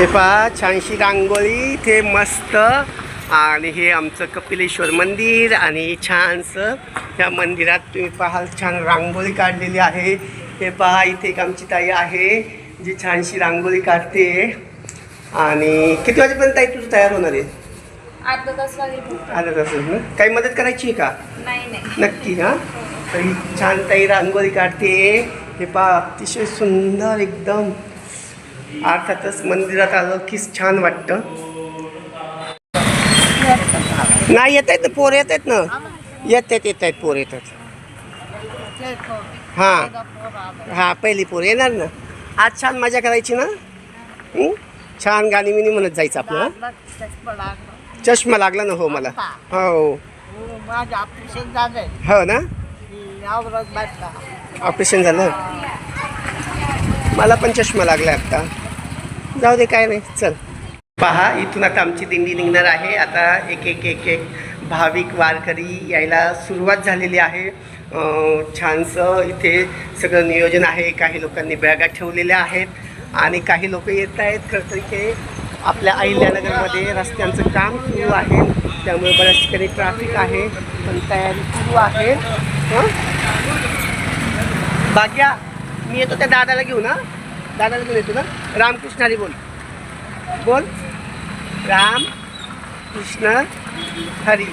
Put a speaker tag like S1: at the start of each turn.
S1: हे पहा छानशी रांगोळी इथे मस्त. आणि हे आमचं कपिलेश्वर मंदिर आणि छानसं त्या मंदिरात तुम्ही पाहाल छान रांगोळी काढलेली आहे. हे पहा इथे एक आमची ताई आहे जी छानशी रांगोळी काढते. आणि किती वाजेपर्यंत ताई तुझं तयार होणार आहे?
S2: अर्धा तास
S1: आलं तसं काही मदत करायची आहे का?
S2: नाही नाही.
S1: नक्की हां? तर ही छान ताई रांगोळी काढते. हे पहा अतिशय सुंदर एकदम अर्थातच मंदिरात आलं कीच छान वाटतं. नाही येत आहेत ना पोर येत आहेत ना? येत आहेत येत आहेत पोर येतात हां. हां पहिली पोर येणार ना? आज छान मजा करायची ना? छान गाणी मिनी म्हणत जायचं आपलं चष्मा लागला ना हो मला. हो.
S3: माझं ऑपरेशन झालंय
S1: हो ना? ऑपरेशन झालं? मला पण चष्मा लागला आता. जाऊ दे काय नाही चल. पहा इथून आता आमची दिंडी निघणार आहे. आता एक एक एक एक भाविक वारकरी यायला सुरुवात झालेली आहे. छानसं इथे सगळं नियोजन आहे. काही लोकांनी बॅगा ठेवलेल्या आहेत आणि काही लोक येत आहेत. खरं तर इथे आपल्या अहिल्यानगरमध्ये रस्त्यांचं काम सुरू आहे. त्यामुळे बऱ्याच ठिकाणी ट्रॅफिक आहे. पण तयारी सुरू आहे. हं? मी येतो त्या दादाला घेऊ ना দাদার গুলিতে বল রামকৃষ্ণারি বল। বল। রাম কৃষ্ণ হরি